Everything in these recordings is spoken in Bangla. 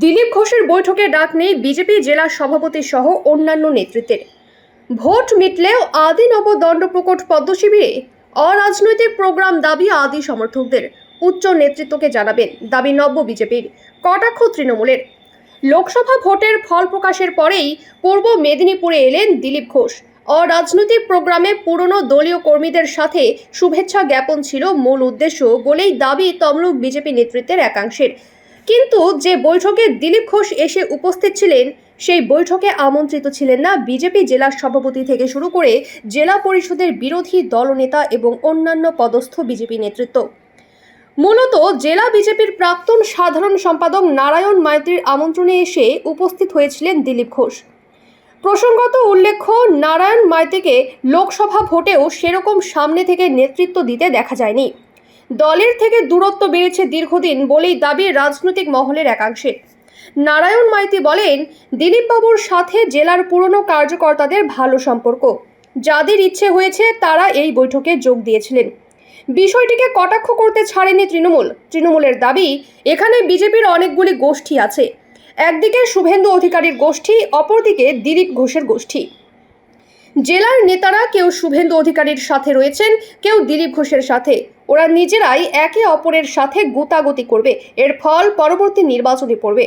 দিলীপ ঘোষের বৈঠকে ডাক নেই বিজেপি জেলা সভাপতি সহ অন্যান্য নেতৃত্বের। ভোট মিটলেও আদি নব দণ্ডপ্রকট পদ্মশিবিরে অরাজনৈতিক প্রোগ্রাম দাবি আদি সমর্থকদের, উচ্চ নেতৃত্বকে জানাবেন দাবি নব্য বিজেপির কটাক্ষ তৃণমূলের। লোকসভা ভোটের ফল প্রকাশের পরেই পূর্ব মেদিনীপুরে এলেন দিলীপ ঘোষ। অরাজনৈতিক প্রোগ্রামে পুরনো দলীয় কর্মীদের সাথে শুভেচ্ছা জ্ঞাপন ছিল মূল উদ্দেশ্য বলেই দাবি তমলুক বিজেপি নেতৃত্বের একাংশের। কিন্তু যে বৈঠকে দিলীপ ঘোষ এসে উপস্থিত ছিলেন, সেই বৈঠকে আমন্ত্রিত ছিলেন না বিজেপি জেলা সভাপতি থেকে শুরু করে জেলা পরিষদের বিরোধী দলনেতা এবং অন্যান্য পদস্থ বিজেপি নেতৃত্ব। মূলত জেলা বিজেপির প্রাক্তন সাধারণ সম্পাদক নারায়ণ মাইতির আমন্ত্রণে এসে উপস্থিত হয়েছিলেন দিলীপ ঘোষ। প্রসঙ্গত উল্লেখ্য, নারায়ণ মাইতিকে লোকসভা ভোটেও সেরকম সামনে থেকে নেতৃত্ব দিতে দেখা যায়নি। দলের থেকে দূরত্ব বেড়েছে দীর্ঘদিন বলেই দাবি রাজনৈতিক মহলের একাংশে। নারায়ণ মাইতি বলেন, দিলীপবাবুর সাথে জেলার পুরনো কার্যকর্তাদের ভালো সম্পর্ক। যাদের ইচ্ছে হয়েছে তারা এই বৈঠকে যোগ দিয়েছিলেন। বিষয়টিকে কটাক্ষ করতে ছাড়েনি তৃণমূল। তৃণমূলের দাবি, এখানে বিজেপির অনেকগুলি গোষ্ঠী আছে। একদিকে শুভেন্দু অধিকারীর গোষ্ঠী, অপরদিকে দিলীপ ঘোষের গোষ্ঠী। জেলার নেতারা কেউ শুভেন্দু অধিকারীর সাথে রয়েছেন, কেউ দিলীপ ঘোষের সাথে। ওরা নিজেরাই একে অপরের সাথে গুতাগুতি করবে। এর ফল পরবর্তী নির্বাচনে পড়বে।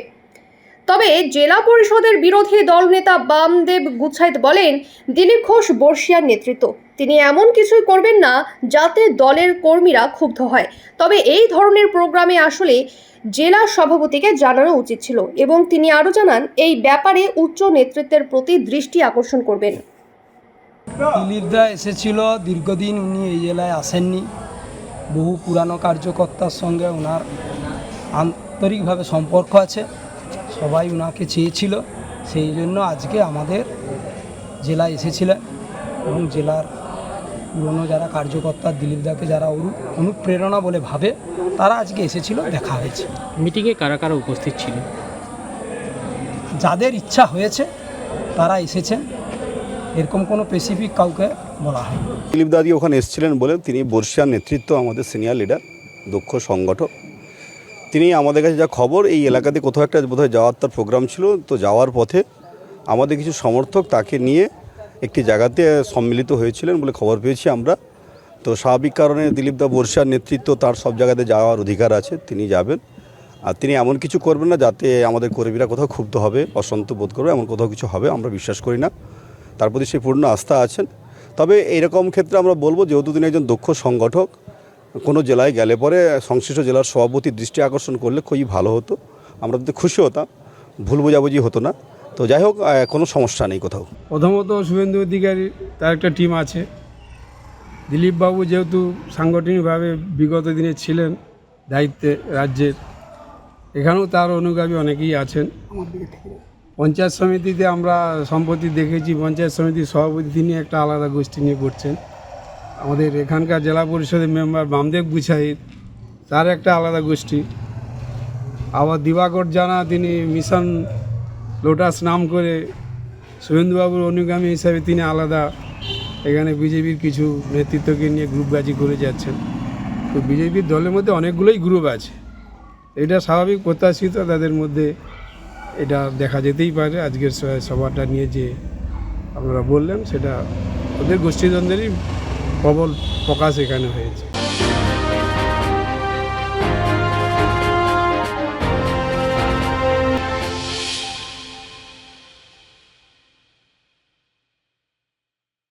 তবে জেলা পরিষদের বিরোধী দলনেতা বামদেব গুছাইত বলেন, দিলীপ ঘোষ বর্ষিয়ার নেতৃত্ব। তিনি এমন কিছুই করবেন না যাতে দলের কর্মীরা ক্ষুব্ধ হয়। তবে এই ধরনের প্রোগ্রামে আসলে জেলা সভাপতিকে জানানো উচিত ছিল এবং তিনি আরও জানান, এই ব্যাপারে উচ্চ নেতৃত্বের প্রতি দৃষ্টি আকর্ষণ করবেন। দিলীপদা এসেছিল দীর্ঘদিন উনি এই জেলায় আসেননি। বহু পুরানো কার্যকর্তার সঙ্গে ওনার আন্তরিকভাবে সম্পর্ক আছে। সবাই ওনাকে চেয়েছিল সেই জন্য আজকে আমাদের জেলায় এসেছিলেন এবং জেলার পুরনো যারা কার্যকর্তা দিলীপদাকে যারা অনু- অনুপ্রেরণা বলে ভাবে তারা আজকে এসেছিল দেখা হয়েছে। মিটিংয়ে কারা কারা উপস্থিত ছিল যাদের ইচ্ছা হয়েছে তারা এসেছেন। এরকম কোনো স্পেসিফিক কাউকে বলা হয় দিলীপ দাদি ওখানে এসেছিলেন বলে তিনি বর্ষিয়ার নেতৃত্ব, আমাদের সিনিয়র লিডার দক্ষ সংগঠক। তিনি আমাদের কাছে যা খবর, এই এলাকাতে কোথাও একটা বোধহয় যাওয়ার তার প্রোগ্রাম ছিল। তো যাওয়ার পথে আমাদের কিছু সমর্থক তাকে নিয়ে একটি জায়গাতে সম্মিলিত হয়েছিলেন বলে খবর পেয়েছি আমরা। তো স্বাভাবিক কারণে দিলীপ দা বর্ষার নেতৃত্ব তার সব জায়গাতে যাওয়ার অধিকার আছে, তিনি যাবেন। আর তিনি এমন কিছু করবেন না যাতে আমাদের কর্মীরা কোথাও ক্ষুব্ধ হবে অসন্ত বোধ করবে, এমন কোথাও কিছু হবে, আমরা বিশ্বাস করি না। তার প্রতি সেই পূর্ণ আস্থা আছেন। তবে এইরকম ক্ষেত্রে আমরা বলব যেহেতু তিনি একজন দক্ষ সংগঠক, কোনো জেলায় গেলে পরে সংশ্লিষ্ট জেলার সভাপতির দৃষ্টি আকর্ষণ করলে খুবই ভালো হতো। আমরা তো খুশি হতাম, ভুল বোঝাবুঝি হতো না। তো যাই হোক কোনো সমস্যা নেই কোথাও। প্রথমত শুভেন্দু অধিকারী, তার একটা টিম আছে। দিলীপবাবু যেহেতু সাংগঠনিকভাবে বিগত দিনে ছিলেন দায়িত্বে রাজ্যের, এখানেও তার অনুগামী অনেকেই আছেন। পঞ্চায়েত সমিতিতে আমরা সম্প্রতি দেখেছি, পঞ্চায়েত সমিতির সভাপতি তিনি একটা আলাদা গোষ্ঠী নিয়ে করছেন। আমাদের এখানকার জেলা পরিষদের মেম্বার বামদেব গুছাই তার একটা আলাদা গোষ্ঠী। আবার দিবাকর জানা, তিনি মিশন লোটাস নাম করে শুভেন্দুবাবুর অনুগামী হিসাবে তিনি আলাদা এখানে বিজেপির কিছু নেতৃত্বকে নিয়ে গ্রুপবাজি করে যাচ্ছেন। তো বিজেপির দলের মধ্যে অনেকগুলোই গ্রুপ আছে। এটা স্বাভাবিক প্রত্যাশিত, তাদের মধ্যে এটা দেখা যেতেই পারে। আজকের সভাটা নিয়ে যে আপনারা বললেন, সেটা ওদের গোষ্ঠীদ্বন্দ্বেরই প্রবল প্রকাশ এখানে হয়েছে।